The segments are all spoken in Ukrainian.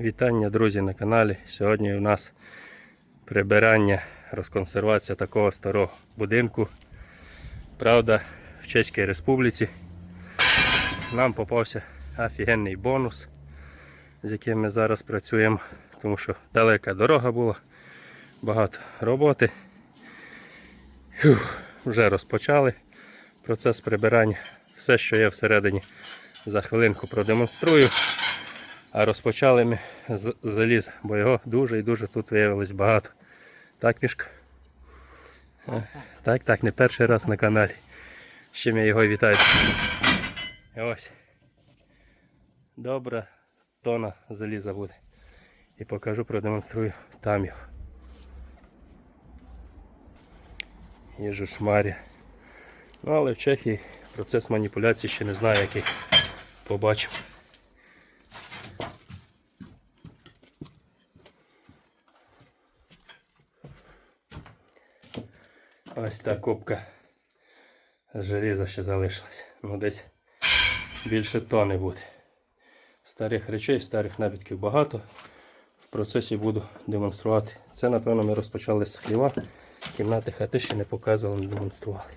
Вітання, друзі, на каналі. Сьогодні у нас прибирання, розконсервація такого старого будинку. Правда, в Чеській Республіці нам попався офігенний бонус, з яким ми зараз працюємо, тому що далека дорога була, багато роботи. Фух, вже розпочали процес прибирання. Все, що є всередині, за хвилинку продемонструю. А розпочали ми з заліза, бо його дуже і дуже тут виявилось багато. Так, Мішка? Е, Так, так, не перший раз на каналі. З чим я його вітаю. Ось. Добра тона заліза буде. І покажу, продемонструю там його. Їжу шмаря. Ну, але в Чехії процес маніпуляції ще не знаю, який побачимо. Ось та кубка з желіза ще залишилась. Ну десь більше тони буде. Старих речей, старих набітків багато. В процесі буду демонструвати. Це, напевно, ми розпочали з хліва. Кімнати хати ще не показували, не демонстрували.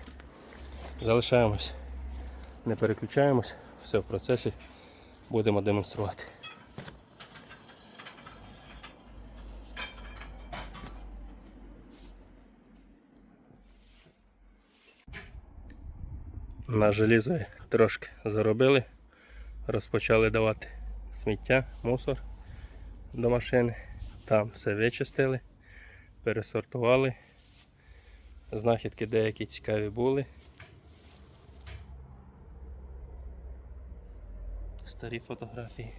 Залишаємось, не переключаємось, все в процесі будемо демонструвати. На желізо трошки заробили, розпочали давати сміття, мусор до машини. Там все вичистили, пересортували. Знахідки деякі цікаві були. Старі фотографії.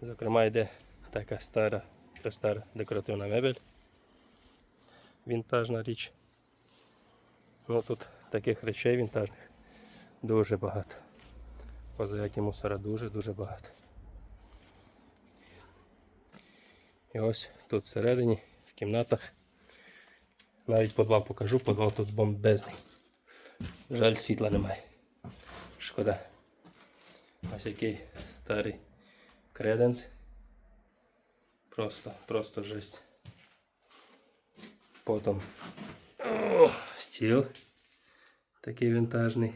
Зокрема, йде така стара, престара декоративна мебель. Вінтажна річ. Ну тут таких речей вінтажних дуже багато. Позаякі мусора дуже-дуже багато. І ось тут всередині, в кімнатах. Навіть подвал покажу, подвал тут бомбезний. Жаль, світла немає. Шкода. Ось який старий креденс. Просто, просто жесть. Потім о, стіл. Такий вінтажний.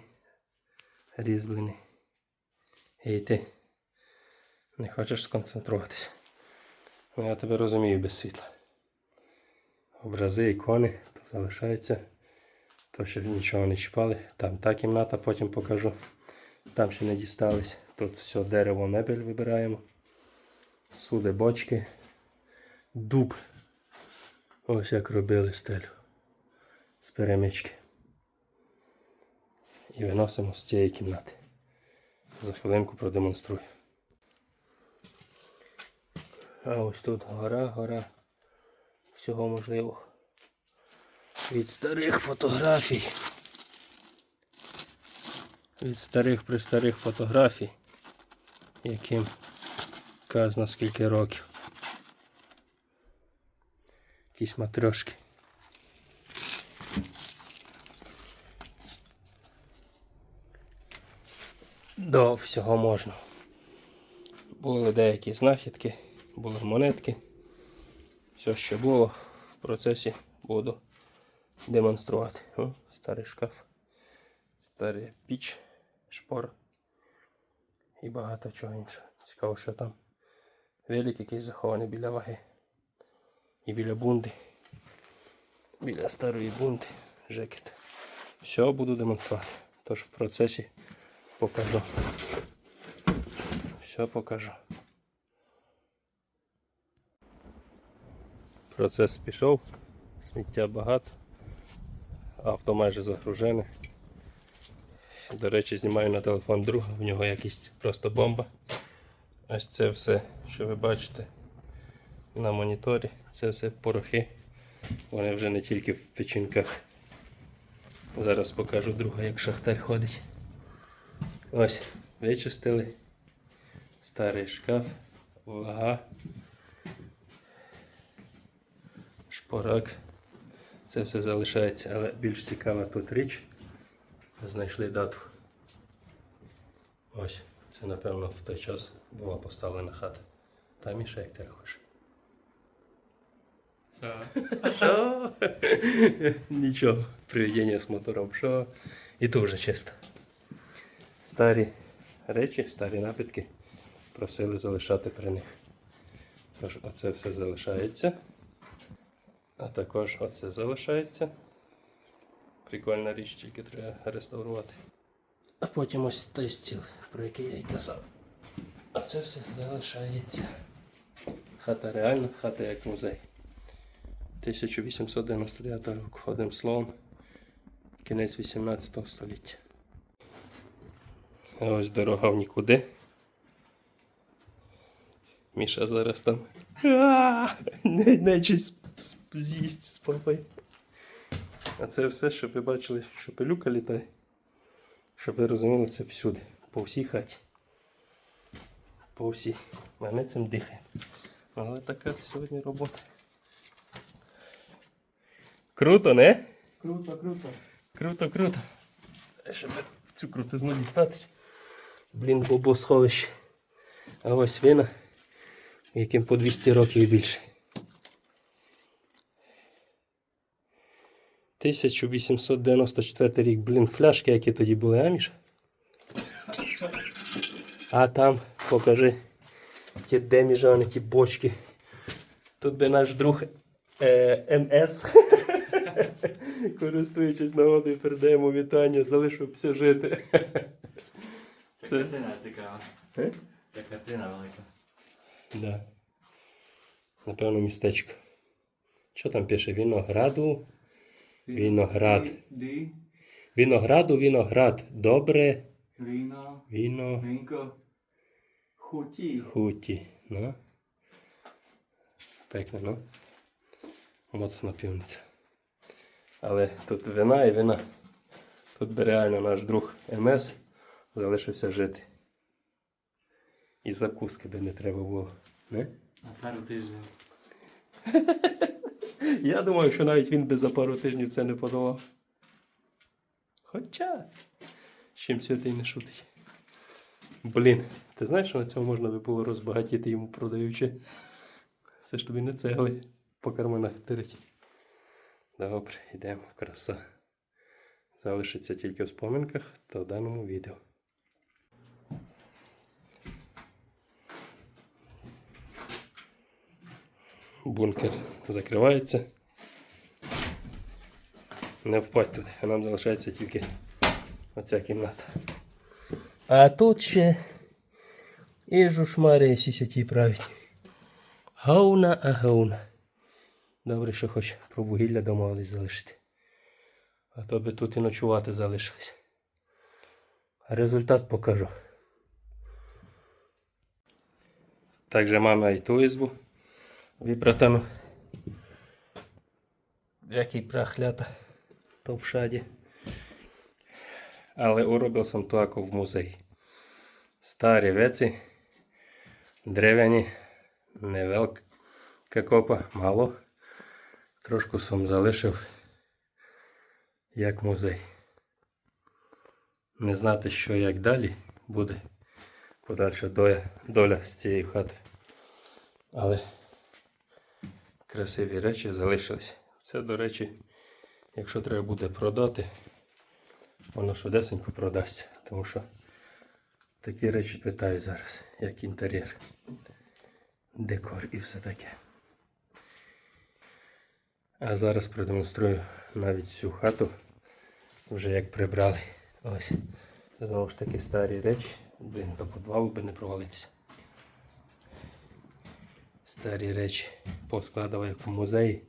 Різьблений. І ти не хочеш сконцентруватися. Ну, я тебе розумію без світла. Образи, ікони, то залишається. То ще нічого не чіпали. Там та кімната, потім покажу. Там ще не дістались. Тут все дерево, мебель вибираємо. Суди, бочки. Дуб. Ось як робили стелю. З перемички. І виносимо з цієї кімнати. За хвилинку продемонструю. А ось тут гора, гора всього можливого. Від старих фотографій. Від старих пристарих фотографій, яким казано скільки років. Якісь матрешки. До всього можна. Були деякі знахідки, були монетки. Все, що було в процесі, буду демонструвати. О, старий шкаф, старий піч, шпор і багато чого іншого. Цікаво, що там велик якийсь захований біля ваги. І біля бунди. Біля старої бунди. Жекет. Все буду демонструвати. Тож в процесі покажу. Все покажу. Процес пішов, сміття багато, авто майже загружене. До речі, знімаю на телефон друга, в нього якість просто бомба. Ось це все, що ви бачите на моніторі, це все порохи. Вони вже не тільки в печінках. Зараз покажу друга, як шахтар ходить. Ось, вичистили. Старий шкаф, вага, шпорак. Це все залишається, але більш цікава тут річ. Знайшли дату. Ось, це напевно в той час була поставлена хата. Там і ще як ти рахуєш. Що? Нічого, приведення з мотором, що? І то вже чисто. Старі речі, старі напитки просили залишати при них. Тож оце все залишається. А також оце залишається. Прикольна річ, тільки треба реставрувати. А потім ось той стіл, про який я й казав. А це все залишається. Хата реальна, хата як музей. 1899 року, одним словом, кінець 18 століття. А ось дорога в нікуди. Міша зараз там. Нечість з'їсть з папою. А це все, щоб ви бачили, що пилюка літає. Щоб ви розуміли, це всюди. По всій хаті. По всій. А ми цим дихаємо. Але така сьогодні робота. Круто, не? Круто, круто. Круто, круто. Щоб в цю крутизну дістатися. Блін, бобосховище. А ось вина, яким по 200 років і більше. 1894 рік, блін, фляшки, які тоді були, а? А там, покажи, ті деміжани, ті бочки. Тут би наш друг е, МС, користуючись нагодою, передаємо вітання, залишився жити. Це картина цікава. Е? Це картина велика. Да. Напевно, містечко. Що там пише? Вінограду. Виноград. Ді, Вінограду, віноград. Добре. віно, Віно. вінко, хуті. Хуті. Ну. Пекне, ну. Моцна півниця. Але тут вина і вина. Тут би реально наш друг МС залишився жити. І закуски би не треба було. Не? На пару тижнів. Я думаю, що навіть він би за пару тижнів це не подавав. Хоча, з чим святий не шутить. Блін, ти знаєш, що на цьому можна би було розбагатіти йому продаючи. Це ж тобі не цегли по карманах тирить. Добре, йдемо, краса. Залишиться тільки в споминках та в даному відео. Бункер закривається. Не впадь туди, а нам залишається тільки оця кімната. А тут ще і жушмари сісяті править. Гауна, а гауна. Добре, що хоч про вугілля домовились залишити. А то би тут і ночувати залишилось. Результат покажу. Также мама і ту ізбу вибратану. Який прахлята, то в шаді. Але уробив сам туако в музей. Старі веці, дерев'яні, невелика копа, мало. Трошку сам залишив як музей. Не знати, що як далі буде подальша доля, доля з цієї хати. Але красиві речі залишились. Це, до речі, якщо треба буде продати, воно швидесенько продасться. Тому що такі речі питаю зараз, як інтер'єр, декор і все таке. А зараз продемонструю навіть всю хату, вже як прибрали. Ось. Знову ж таки старі речі. Блін, до підвалу би не провалитися. Старі речі поскладав як в музеї.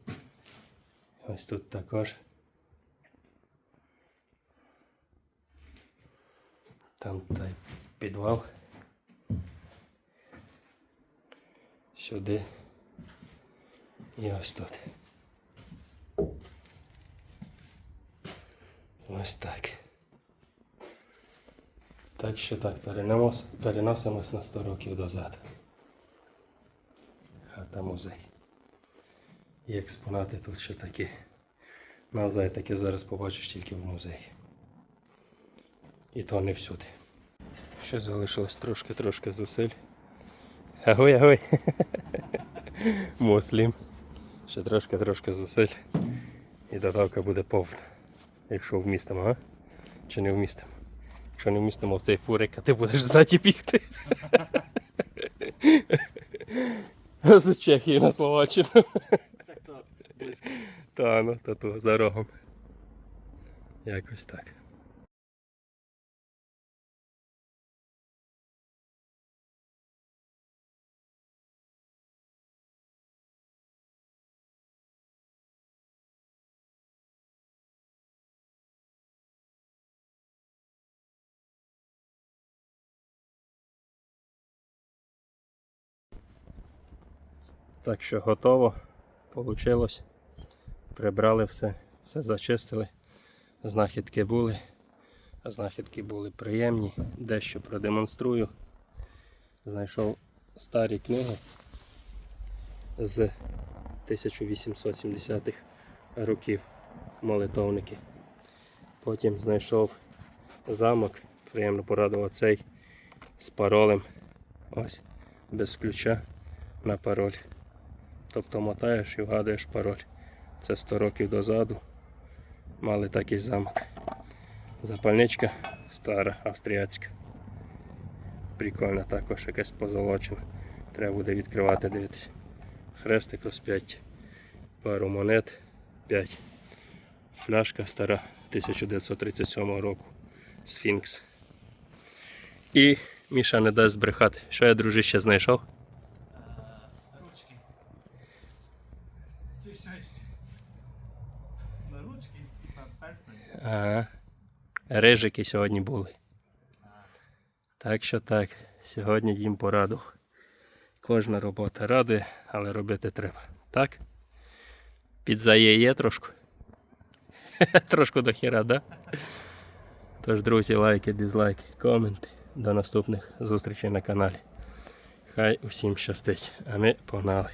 Ось тут також. Там той підвал. Сюди. І ось тут. Ось так. Так що так, переносимось на 100 років дозад. Хата музей. І експонати тут ще такі. Навзай таке зараз побачиш тільки в музеї. І то не всюди. Ще залишилось трошки-трошки зусиль. Агой, агой. Муслім. Ще трошки трошки зусиль. І доставка буде повна. Якщо вмістимо, а? Чи не вмістимо? Якщо не вмістимо в цей фурик, а ти будеш ззаді бігти. З Чехії на Словаччину. Так то близько. Та ну, то ту за рогом. Якось так. Так що готово. Получилось. Прибрали все, все зачистили. Знахідки були. Знахідки були приємні. Дещо продемонструю. Знайшов старі книги з 1870-х років молитовники. Потім знайшов замок, приємно порадував цей з паролем. Ось, без ключа на пароль. Тобто мотаєш і вгадуєш пароль. Це 100 років дозаду. Мали такий замок. Запальничка стара, австріяцька. Прикольна також якась позолочена. Треба буде відкривати, дивитися. Хрестик розп'ять. Пару монет 5. Фляжка стара 1937 року. Сфінкс. І Міша не дасть збрехати. Що я, дружище, знайшов? Ага. Рижики сьогодні були. Так що так, сьогодні їм пораду. Кожна робота радує, але робити треба. Так? Підзає є трошку. Трошку до хіра, да? Тож, друзі, лайки, дизлайки, коменти. До наступних зустрічей на каналі. Хай усім щастить. А ми погнали.